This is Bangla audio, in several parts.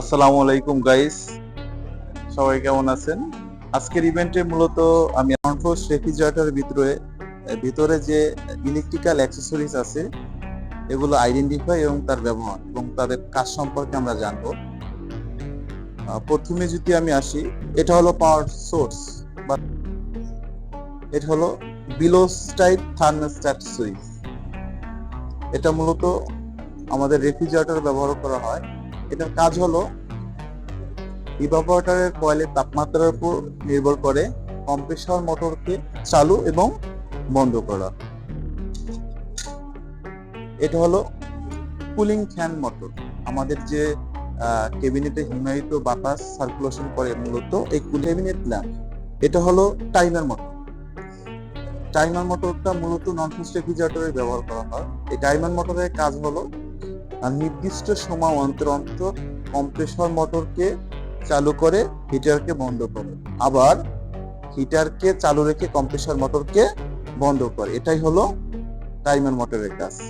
আসসালামু আলাইকুম গাইস সবাই কেমন আছেন? আজকের ইভেন্টে মূলত আমি অনফোর্স রেফ্রিজারেটর ভিতরে ভিতরে যে ইলেকট্রিক্যাল অ্যাক্সেসরিজ আছে, এগুলো আইডেন্টিফাই এবং তার ব্যবহার এবং তাদের কাজ সম্পর্কে আমরা জানব। প্রথমে যদি আমি আসি, এটা হলো পাওয়ার সোর্স বা এটা হলো বিলোস টাইপ থার্মোস্ট্যাট সুইচ এটা মূলত আমাদের রেফ্রিজারেটর ব্যবহার করা হয়। এটার কাজ হলো ইভাপোরেটরের কয়েলের তাপমাত্রার উপর নির্ভর করে কম্প্রেসর মোটরকে চালু এবং বন্ধ করা। এটা হলো কুলিং ফ্যান মোটর আমাদের যে কেবিনেটে হিমায়িত বাতাস সার্কুলেশন করে মূলত এই ক্যাবিনেট ল্যাম্প এটা হলো টাইমার মোটর টাইমার মোটরটা মূলত নন রেফ্রিজারেটরে ব্যবহার করা হয়। এই টাইমার মোটরের কাজ হলো নির্দিষ্ট সময় অন্তর অন্তর কম্প্রেসর মোটরকে চালু করে হিটারকে বন্ধ করে। আবার হিটারকে চালু রেখে কম্প্রেসর মোটরকে বন্ধ করে। এটাই হলো টাইমার মোটরের কাজ।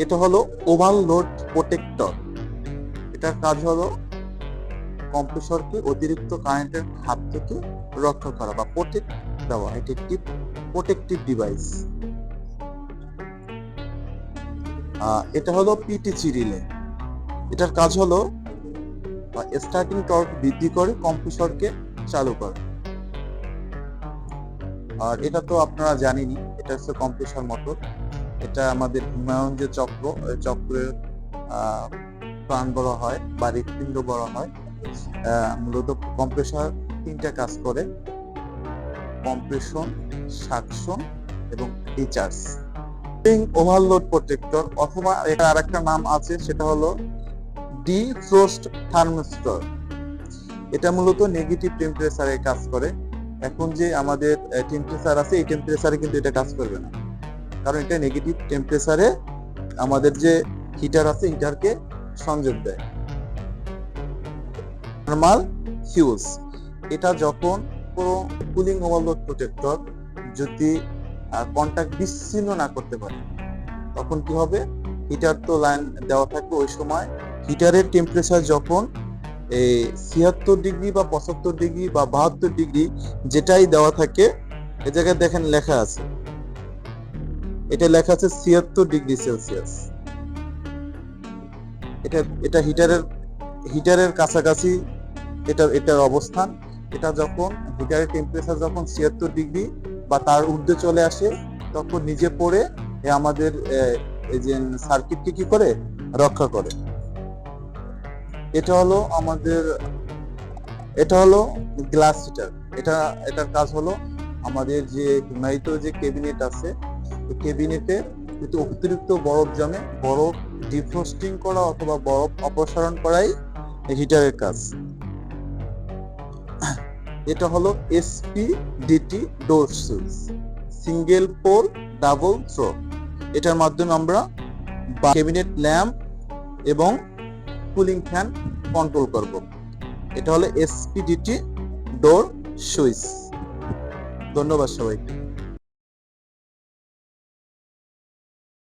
এটা হলো ওভারলোড প্রোটেক্টর। এটার কাজ হলো কম্প্রেসরকে অতিরিক্ত কারেন্টের হাত থেকে রক্ষা করা বা প্রোটেক্ট দেওয়া। এটি একটি প্রোটেক্টিভ ডিভাইস। এটা হলো পিটিচি রিলে এটার কাজ হলো স্টার্টিং টর্ক বৃদ্ধি করে কম্প্রেসরকে চালু করে। আর এটা তো আপনারা জানেনই, এটা হচ্ছে কম্প্রেসর মোটর এটা আমাদের হিমায়ন যে চক্র চক্রের প্রাণ বড় হয়, বা হৃৎপিণ্ড বড় হয়। মূলত কম্প্রেসর তিনটা কাজ করে কম্প্রেশন সাকশন এবং ডিচার্জ ওভারলোড প্রোটেক্টর অথবা এটা আরেকটা নাম আছে, সেটা হলো ডি ফ্রোস্ট থার্মোস্টর এটা মূলত নেগেটিভ টেম্পারেচারে কাজ করে। এখন যে আমাদের টেম্পারেচার আছে, এই টেম্পারেচারে কিন্তু এটা কাজ করবে না। কারণ এটা নেগেটিভ টেম্পারেচারে আমাদের যে হিটার আছে হিটারকে সংযোগ দেয়। নর্মাল হিউজ এটা যখন কোনো কুলিং ওভারলোড প্রোটেক্টর যদি কন্ট্যাক্ট বিচ্ছিন্ন না করতে পারে। তখন কি হবে? হিটার তো লাইন দেওয়া থাকবে ওই সময়। হিটারের টেম্পারেচার যখন এই ছিয়াত্তর ডিগ্রি বা পঁচাত্তর ডিগ্রি বা বাহাত্তর ডিগ্রি যেটাই দেওয়া থাকে, এ জায়গায় দেখেন লেখা আছে। এটা লেখা আছে ছিয়াত্তর ডিগ্রি সেলসিয়াস এটা এটা হিটারের হিটারের কাছাকাছি এটা, এটার অবস্থান। এটা যখন হিটারের টেম্পারেচার যখন ছিয়াত্তর ডিগ্রি বা তার ঊর্ধ্বে চলে আসে, তখন নিজে পড়ে এ আমাদের এই যে সার্কিটকে কি করে? রক্ষা করে। এটা হলো আমাদের, এটা হলো গ্লাস হিটার এটা, এটার কাজ হলো আমাদের যে হিমায়িত যে ক্যাবিনেট আছে ক্যাবিনেটে যদি অতিরিক্ত বরফ জমে, বরফ ডিফ্রস্টিং করা অথবা বরফ অপসারণ করাই হিটারের কাজ। এটা হলো এসপি ডিটি ডোর সিঙ্গেল পোল ডাবল থ্রো এটার মাধ্যমে আমরা ক্যাবিনেট ল্যাম্প এবং কুলিং ফ্যান কন্ট্রোল করব। এটা হলো এসপিডিটি ডোর সুইচ ধন্যবাদ সবাইকে।